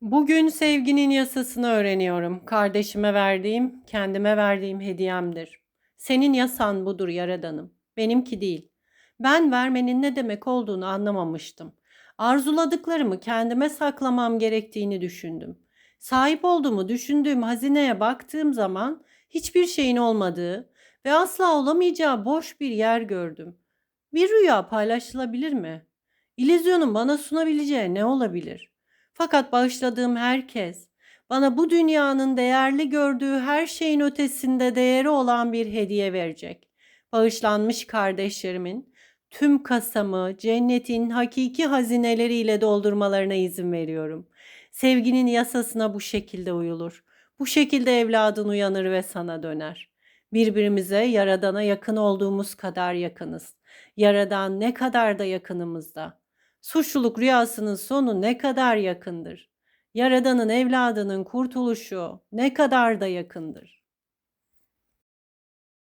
Bugün sevginin yasasını öğreniyorum. Kardeşime verdiğim, kendime verdiğim hediyemdir. Senin yasan budur yaradanım. Benimki değil. Ben vermenin ne demek olduğunu anlamamıştım. Arzuladıklarımı kendime saklamam gerektiğini düşündüm. Sahip olduğumu düşündüğüm hazineye baktığım zaman hiçbir şeyin olmadığı ve asla olamayacağı boş bir yer gördüm. Bir rüya paylaşılabilir mi? İllüzyonun bana sunabileceği ne olabilir? Fakat bağışladığım herkes bana bu dünyanın değerli gördüğü her şeyin ötesinde değeri olan bir hediye verecek. Bağışlanmış kardeşlerimin tüm kasamı cennetin hakiki hazineleriyle doldurmalarına izin veriyorum. Sevginin yasasına bu şekilde uyulur. Bu şekilde evladın uyanır ve sana döner. Birbirimize Yaradan'a yakın olduğumuz kadar yakınız. Yaradan ne kadar da yakınımızda. Suçluluk rüyasının sonu ne kadar yakındır. Yaradan'ın evladının kurtuluşu ne kadar da yakındır.